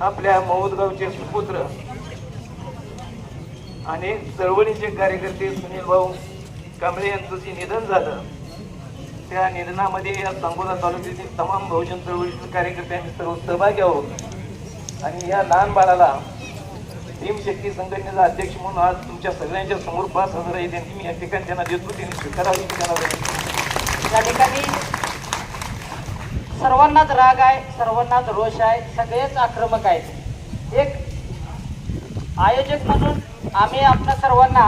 आपल्या मौदगावचे सुपुत्र आणि चळवळीचे कार्यकर्ते सुनील भाऊ कांबळे यांचं जे निधन झालं त्या निधनामध्ये या सांगोला तालुक्यातील तमाम बहुजन चळवळीतील कार्यकर्त्यांनी सर्व सहभागी आहोत. आणि या लहान बाळाला भीमशक्ती संघटनेचा अध्यक्ष म्हणून आज तुमच्या सगळ्यांच्या समोर पाच हजार त्यांनी मी या ठिकाणी त्यांना देतो त्यांनी स्वीकारावी त्यांना या ठिकाणी सर्वांनाच राग आहे सर्वांनाच रोष आहे सगळेच आक्रमक आहेत. एक आयोजक म्हणून आम्ही आपल्या सर्वांना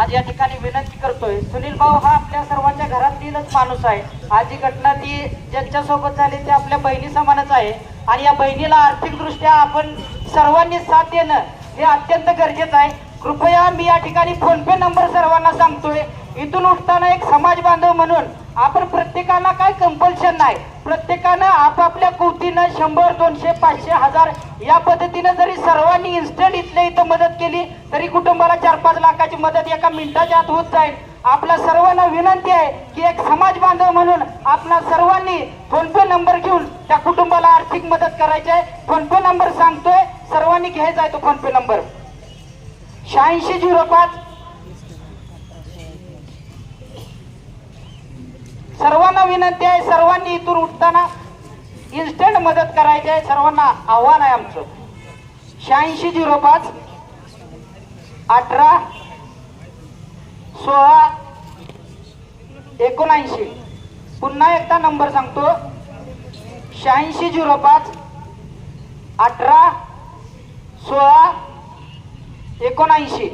आज या ठिकाणी विनंती करतोय. सुनील भाऊ हा आपल्या सर्वांच्या घरातीलच माणूस आहे. आज जी घटना ती ज्यांच्यासोबत झाली ती आपल्या बहिणी समानच आहे. आणि या बहिणीला आर्थिकदृष्ट्या आपण सर्वांनी साथ देणं हे अत्यंत गरजेचं आहे. कृपया मी या ठिकाणी फोनपे नंबर सर्वांना सांगतोय. इथून उठताना एक समाज बांधव म्हणून आपण प्रत्येकाला काय कंपल्शन नाही. प्रत्येकानं आपापल्या कृतीनं शंभर दोनशे पाचशे हजार या पद्धतीनं जरी सर्वांनी इन्स्टंट इथल्या इथं मदत केली तरी कुटुंबाला चार पाच लाखाची मदत एका मिनिटाच्या आत होत जाईल. आपल्या सर्वांना विनंती आहे की एक समाज बांधव म्हणून आपल्या सर्वांनी फोन पे नंबर घेऊन त्या कुटुंबाला आर्थिक मदत करायची आहे. फोन पे नंबर सांगतोय सर्वांनी घ्यायचा आहे तो फोन पे नंबर. शहाऐंशी झिरो पाच सर्वांना विनंती आहे सर्वांनी इथून उठताना इन्स्टंट मदत करायची आहे सर्वांना आव्हान आहे आमचं. शहाऐंशी झिरो पाच अठरा सोळा एकोणऐंशी. पुन्हा एकदा नंबर सांगतो. शहाऐंशी झिरो पाच अठरा सोळा एकोणऐंशी.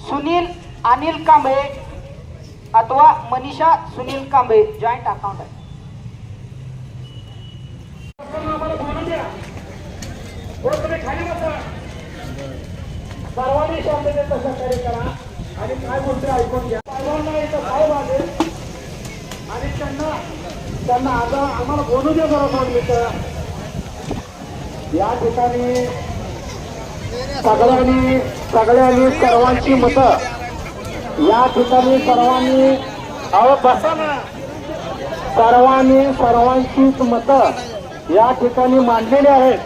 सुनील अनिल कांबळे अथवा मनीषा सुनील कांबळे जॉईंट अकाउंट आहे सर्वांनी शांततेचा सहकार्य करा आणि काय गोष्टी ऐकून घ्या. सर्वांना इथं भाव वाजेल आणि त्यांना त्यांना आता आम्हाला बोलू द्या जरा दोन मिनिटं. या ठिकाणी सगळ्यांनी सगळ्यांनी सर्वांची मतं या ठिकाणी सर्वांनी अहो सर्वांनी सर्वांचीच मतं या ठिकाणी मांडलेली आहेत.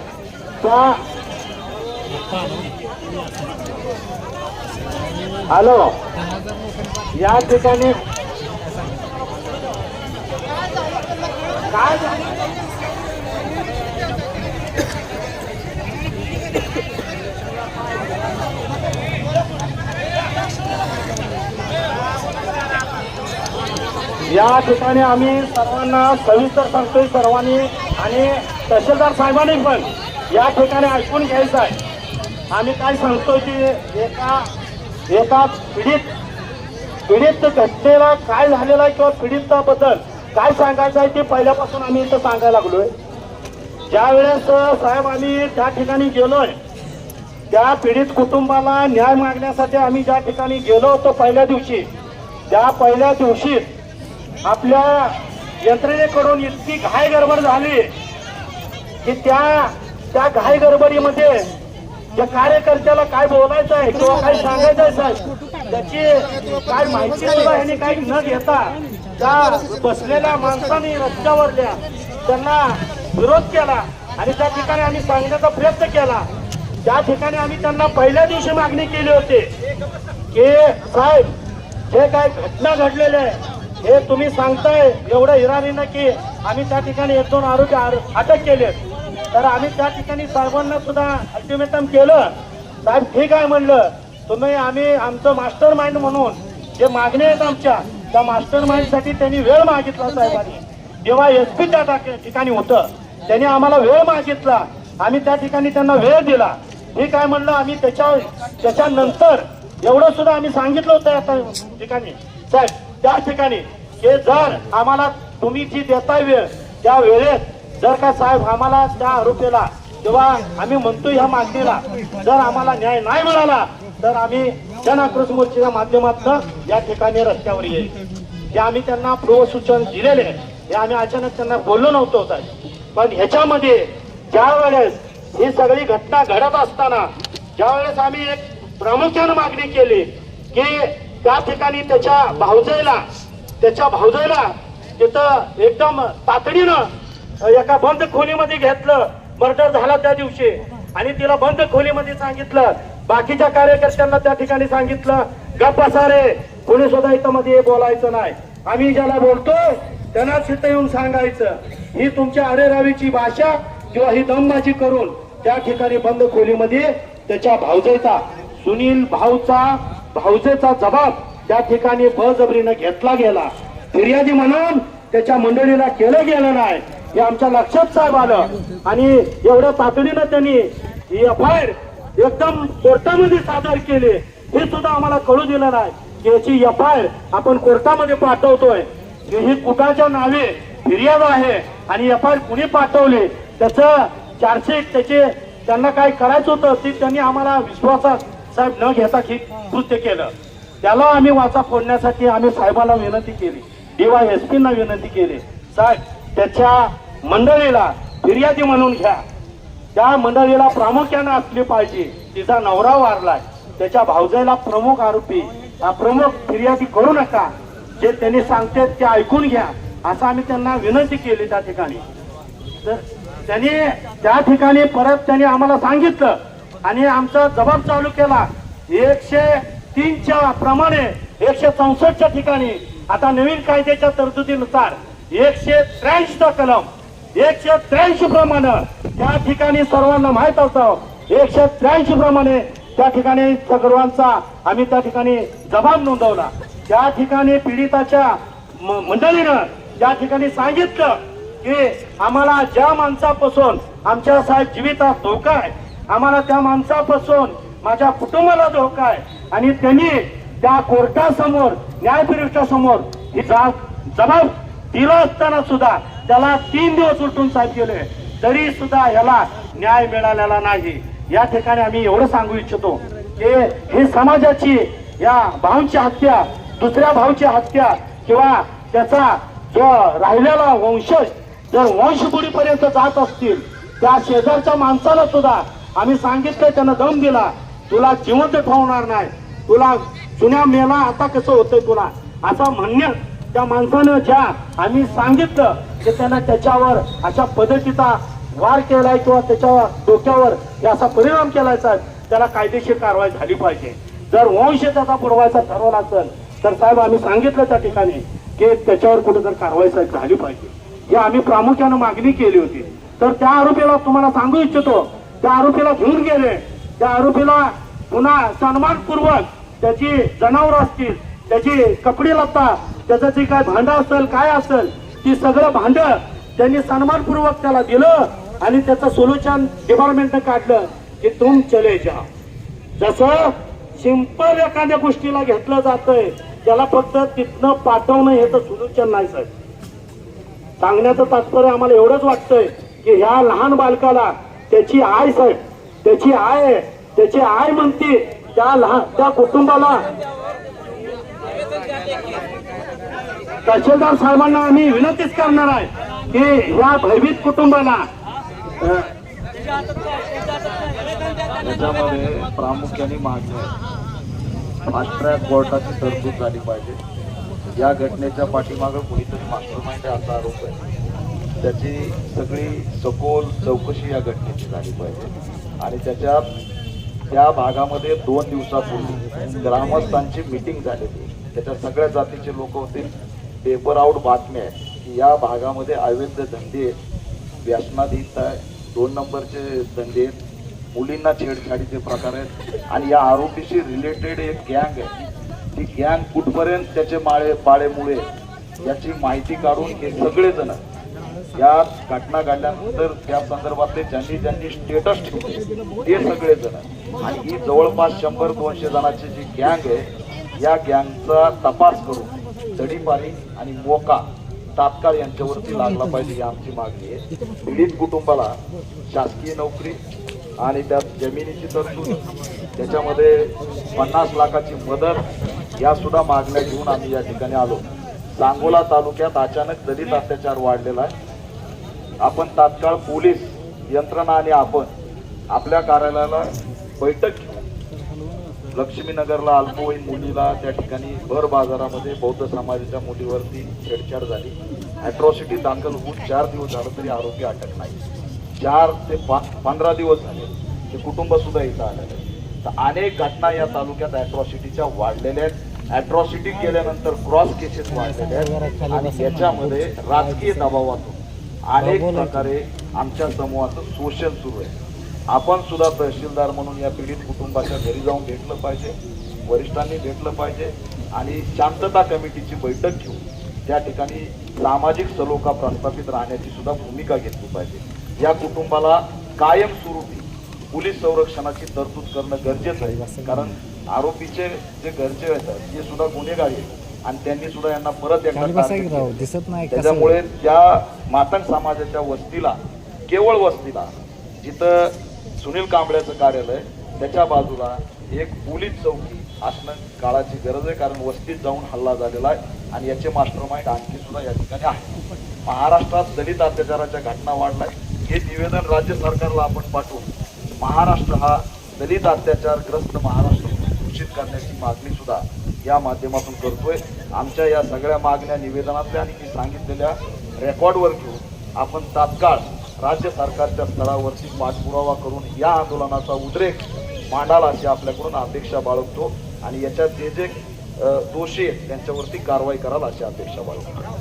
त्या हॅलो. या ठिकाणी काय या ठिकाणी आम्ही सर्वांना सविस्तर सांगतोय सर्वांनी आणि तहसीलदार साहेबांनी पण या ठिकाणी ऐकून घ्यायचं आहे. आम्ही काय सांगतोय की एका एका पीडित पीडित घटनेला काय झालेलं आहे किंवा पीडिताबद्दल काय सांगायचं आहे ते पहिल्यापासून आम्ही इथं सांगायला लागलोय. ज्या वेळेस साहेब आम्ही त्या ठिकाणी गेलोय त्या पीडित कुटुंबाला न्याय मागण्यासाठी आम्ही ज्या ठिकाणी गेलो होतो पहिल्या दिवशी त्या पहिल्या दिवशी आपल्या यंत्रणेकडून इतकी घाय गडबड झाली की त्या त्या घाय गडबडीमध्ये त्या कार्यकर्त्याला काय बोलायचं आहे किंवा काय सांगायचं आहे साहेब? त्याची काय माहिती सुद्धा ह्यांनी काही न घेता त्या बसलेल्या माणसांनी रस्त्यावरल्या त्यांना विरोध केला आणि त्या ठिकाणी आम्ही सांगण्याचा प्रयत्न केला. त्या ठिकाणी आम्ही त्यांना पहिल्या दिवशी मागणी केली होती की साहेब हे काय घटना घडलेल्या आहे? हे तुम्ही सांगताय एवढं हिराणीनं की आम्ही त्या ठिकाणी एक दोन आरोपी अटक केले तर आम्ही त्या ठिकाणी साहेबांना सुद्धा अल्टिमेटम केलं. साहेब ठीक आहे म्हणलं? तुम्ही आम्ही आमचं मास्टर माइंड म्हणून जे मागण्या आहेत आमच्या त्या मास्टर माइंडसाठी त्यांनी वेळ मागितला साहेबांनी. जेव्हा एस पी त्या ठिकाणी होतं त्यांनी आम्हाला वेळ मागितला. आम्ही त्या ठिकाणी त्यांना वेळ दिला. ठीक आहे म्हणलं? आम्ही त्याच्या त्याच्यानंतर एवढं सुद्धा आम्ही सांगितलं होतं आता ठिकाणी. साहेब त्या ठिकाणी हे जर आम्हाला तुम्ही जी देताय वेळ त्या वेळेत जर का साहेब आम्हाला त्या आरोपीला किंवा आम्ही म्हणतो ह्या मागणीला जर आम्हाला न्याय नाही मिळाला तर आम्ही जन आक्रोश मोर्चाच्या माध्यमातून या ठिकाणी रस्त्यावर येईल जे आम्ही त्यांना पूर्वसूचन दिलेले आहे. हे आम्ही अचानक त्यांना बोललो नव्हतो साहेब पण ह्याच्यामध्ये ज्या वेळेस ही सगळी घटना घडत असताना ज्या वेळेस आम्ही एक प्रामुख्यानं मागणी केली की त्या ठिकाणी त्याच्या भावजयला त्याच्या भावजयला तिथं एकदम तातडीनं एका बंद खोलीमध्ये घेतलं. मर्डर झाला त्या दिवशी. आणि तिला बंद खोलीमध्ये सांगितलं. बाकीच्या कार्यकर्त्यांना त्या ठिकाणी सांगितलं गप्प सारे कोणी सुद्धा इथं मध्ये बोलायचं नाही. आम्ही ज्याला बोलतोय त्यांनाच इथं येऊन सांगायचं. ही तुमच्या अरेरावीची भाषा किंवा ही दमबाजी करून त्या ठिकाणी बंद खोलीमध्ये त्याच्या भावजेचा सुनील भाऊचा भाऊजेचा जबाब त्या ठिकाणी बळजबरीनं घेतला गेला. फिर्यादी म्हणून त्याच्या मंडळीला केलं गेलं नाही हे आमच्या लक्षात साहेब आलं. आणि एवढ्या तातडीनं त्यांनी एफ आय एकदम कोर्टामध्ये सादर केले. हे सुद्धा आम्हाला कळू दिलं नाही की याची एफ आय आपण कोर्टामध्ये पाठवतोय. की ही कुटाच्या नावे फिर्याद आहे आणि एफ आय कुणी पाठवले? त्याचं चार्जशीट त्याचे त्यांना काय करायचं होतं ते त्यांनी आम्हाला विश्वासात साहेब न घेता की कृत्य केलं. त्याला आम्ही वाचा फोडण्यासाठी आम्ही साहेबाला विनंती केली. डीवाय एस पीना विनंती केली. साहेब त्याच्या मंडळीला फिर्यादी म्हणून घ्या. त्या मंडळीला प्रामुख्याने असली पाहिजे. तिचा नवरा वारलाय. त्याच्या भावजेला प्रमुख आरोपी प्रमुख फिर्यादी करू नका. जे त्यांनी सांगते ते ऐकून घ्या. असं आम्ही त्यांना विनंती केली त्या ठिकाणी. तर त्यांनी त्या ठिकाणी परत त्यांनी आम्हाला सांगितलं. आणि आमचा जबाब चालू केला एकशे तीनच्या प्रमाणे एकशे चौसष्टच्या ठिकाणी. आता नवीन कायद्याच्या तरतुदीनुसार एकशे त्र्याऐंशीचा कलम एकशे त्र्याऐंशी प्रमाणे त्या ठिकाणी सर्वांना माहीत असतं एकशे त्र्याऐंशी प्रमाणे त्या ठिकाणी सर्वांचा आम्ही त्या ठिकाणी जबाब नोंदवला. त्या ठिकाणी पीडिताच्या म- मंडळीनं त्या ठिकाणी सांगितलं की आम्हाला ज्या माणसापासून आमच्या साहेब जीवितात धोका आहे आम्हाला त्या माणसापासून माझ्या कुटुंबाला धोका आहे. आणि त्यांनी त्या कोर्टासमोर न्यायपीठासमोर ही जाब जबाब दिला असताना सुद्धा त्याला तीन दिवस उलटून साहेब गेले. तरी सुद्धा ह्याला न्याय मिळालेला नाही. या ठिकाणी आम्ही एवढं सांगू इच्छितो की हे समाजाची या भाऊंची हत्या दुसऱ्या भाऊची हत्या किंवा त्याचा जो राहिलेला वंशज जर वंशपुरीपर्यंत जात असतील त्या शेजारच्या माणसाला सुद्धा आम्ही सांगितलं त्यानं दम दिला. तुला जिवंत ठेवणार नाही. तुला जुन्या मेला आता कसं होतंय तुला? असं म्हणण्यात त्या माणसानं ज्या आम्ही सांगितलं की त्यांना त्याच्यावर अशा पद्धतीचा वार केलाय किंवा त्याच्यावर डोक्यावर हे असा परिणाम केलाय साहेब त्याला कायदेशीर कारवाई झाली पाहिजे. जर वंश त्याचा पुरवायचा ठरवला असेल तर साहेब आम्ही सांगितलं त्या ठिकाणी की त्याच्यावर कुठे तर कारवाई साहेब झाली पाहिजे. ही आम्ही प्रामुख्यानं मागणी केली होती. तर त्या आरोपीला तुम्हाला सांगू इच्छितो त्या आरोपीला घेऊन गेले. त्या आरोपीला पुन्हा सन्मानपूर्वक त्याची जनावर असतील त्याची कपडे लत्ता त्याचं जे काय भांड असेल काय असेल ती सगळं भांड त्यांनी सन्मानपूर्वक त्याला दिलं आणि त्याचं सोल्युशन डिपार्टमेंटनं काढलं की तुम चले जा. जसं सिंपल एखाद्या गोष्टीला घेतलं जातंय त्याला फक्त तिथनं पाठवणं हे तर सोल्युशन नाही साहेब. सांगण्याचं तात्पर्य आम्हाला एवढंच वाटतंय की ह्या लहान बालकाला त्याची आय साहेब त्याची आय आहे त्याची आय म्हणते त्या लहान त्या कुटुंबाला. तहसीलदार साहेबांना आम्ही विनंतीच करणार आहे की ह्या भयभीत कुटुंबाला त्याच्यामध्ये प्रामुख्याने मागणी फास्ट ट्रॅक कोर्टाची तरतूद झाली पाहिजे. या घटनेच्या पाठीमागं कुणीतरी मास्टर माइंड असा आरोप आहे. त्याची सगळी सखोल चौकशी या घटनेची झाली पाहिजे. आणि त्याच्या त्या भागामध्ये दोन दिवसापूर्वी ग्रामस्थांची मिटिंग झालेली. त्याच्या सगळ्या जातीचे लोक होते. पेपर आउट बातम्या आहेत. की या भागामध्ये अवैध धंदे आहेत. व्यसनाधीत आहे. दोन नंबरचे धंदे आहेत. मुलींना छेडछाडीचे प्रकार आहेत. आणि या आरोपीशी रिलेटेड एक गँग आहे. ती गँग कुठपर्यंत त्याचे माळे पाळेमुळे याची माहिती काढून हे सगळेजण या घटना घडल्यानंतर त्या संदर्भातले ज्यांनी ज्यांनी स्टेटस ठेवले ते सगळेजण आणि ही जवळपास शंभर दोनशे जणांची जी गँग आहे या गँगचा तपास करून तडीपारी आणि मोका तात्काळ यांच्यावरती लागला पाहिजे ही आमची मागणी आहे. पीडित कुटुंबाला शासकीय नोकरी आणि त्यात जमिनीची तरतूद त्याच्यामध्ये पन्नास लाखाची मदत या सुद्धा मागण्या घेऊन आम्ही या ठिकाणी आलो. सांगोला तालुक्यात अचानक दलित अत्याचार वाढलेला आहे. आपण तात्काळ पोलीस यंत्रणा आणि आपण आपल्या कार्यालयाला बैठक घेऊन लक्ष्मीनगरला अल्पवयीन मुलीला त्या ठिकाणी भर बाजारामध्ये बौद्ध समाजाच्या मुलीवरती छेडछाड झाली. अॅट्रॉसिटी दाखल होऊन चार दिवस झालं तरी आरोपी अटक नाही. चार ते पा- पंधरा दिवस झाले. ते कुटुंब सुद्धा इथं आलेलं आहे. तर अनेक घटना या तालुक्यात अॅट्रॉसिटीच्या वाढलेल्या आहेत. अॅट्रॉसिटी केल्यानंतर क्रॉस केसेस वाढलेल्या आहेत. आणि याच्यामध्ये राजकीय दबावातून अनेक प्रकारे आमच्या समूहाचं शोषण सुरू आहे. आपण सुद्धा तहसीलदार म्हणून या पीडित कुटुंबाच्या घरी जाऊन भेटलं पाहिजे वरिष्ठांनी भेटलं पाहिजे आणि शांतता कमिटीची बैठक घेऊन त्या ठिकाणी सामाजिक सलोखा प्रस्थापित राहण्याची सुद्धा भूमिका घेतली पाहिजे. या कुटुंबाला कायमस्वरूपी पोलीस संरक्षणाची तरतूद करणं गरजेचं आहे. कारण आरोपीचे जे घरचे आहेत ते सुद्धा गुन्हेगारी आहेत. आणि त्यांनी सुद्धा यांना परत एकदा. दिसत नाही त्याच्यामुळे त्या मातंग समाजाच्या वस्तीला केवळ वस्तीला जिथं सुनील कांबळ्याचं कार्यालय त्याच्या बाजूला एक पोलीस चौकी असणं काळाची गरज आहे कारण वस्तीत जाऊन हल्ला झालेला आहे आणि याचे मास्टर माइंड आणखी सुद्धा या ठिकाणी आहे. महाराष्ट्रात दलित अत्याचाराच्या घटना वाढलाय हे निवेदन राज्य सरकारला आपण पाठवून महाराष्ट्र हा दलित अत्याचारग्रस्त महाराष्ट्र निश्चित करण्याची मागणी सुद्धा या माध्यमातून करतोय. आमच्या या सगळ्या मागण्या निवेदनातल्या आणि मी सांगितलेल्या रेकॉर्डवर घेऊन आपण तात्काळ राज्य सरकारच्या स्तरावरती पाठपुरावा करून या आंदोलनाचा उद्रेक मांडाल अशी आपल्याकडून अपेक्षा बाळगतो आणि याच्यात जे जे दोषी आहेत त्यांच्यावरती कारवाई कराल अशी अपेक्षा बाळगतो.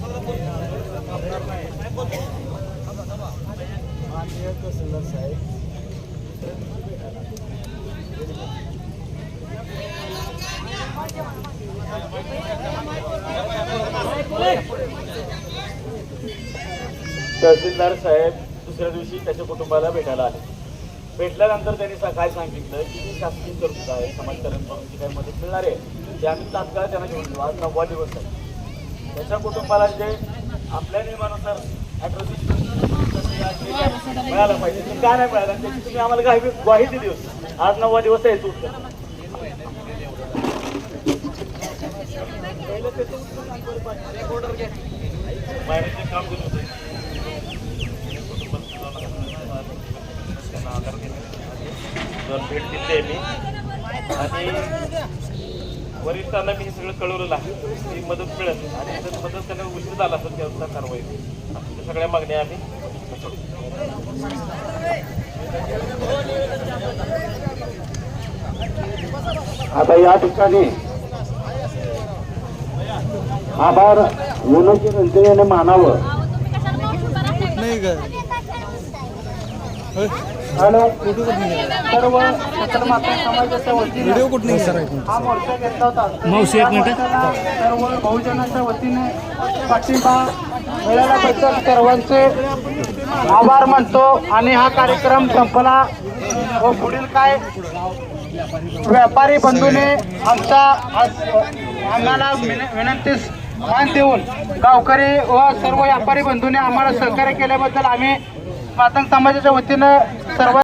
तहसीलदार साहेब दुसऱ्या दिवशी त्याच्या कुटुंबाला भेटायला आले. भेटल्यानंतर त्यांनी काय सांगितलं की जी शासकीय तरतूद आहे समाजकारण करून जी काही मदत मिळणार आहे ते आम्ही तात्काळ त्यांना घेऊन देऊ आज नववा दिवस आहे. त्याच्या कुटुंबाला जे आपल्या नियमानुसार atrocity मिळालं पाहिजे ते का नाही मिळालं? त्याची तुम्ही आम्हाला ग्वाही ग्वाही दिली होती. आज नववा दिवस आहे तू. बाहेरचे काम दिलं होतं त्यांना आधार देण्यासाठी दोन भेट दिली आहे मी आणि वरिष्ठांना मी हे सगळं कळवलेलं आहे. ती मदत मिळेल आणि जर मदत त्यांना उशीर झाला तर त्यानुसार कारवाई होईल. आमच्या सगळ्या मागण्या आम्ही आता या ठिकाणी आभार. रणते याने मानावं. आणि सर्व माता समाजाच्या वतीने हा मोर्चा घेतला होता. मावशी, एक मिनिट. सर्व बहुजनाच्या वतीने पाठिंबा मिळाल्याबद्दल सर्वांचे आभार मानतो आणि हा कार्यक्रम संपला. व पुढील काय? व्यापारी बंधूने आमच्या आज आम्हाला विन- विनंतीस मान देऊन गावकरी व सर्व व्यापारी बंधूंनी आम्हाला सहकार्य केल्याबद्दल आम्ही मातंग समाजाच्या वतीनं सर्व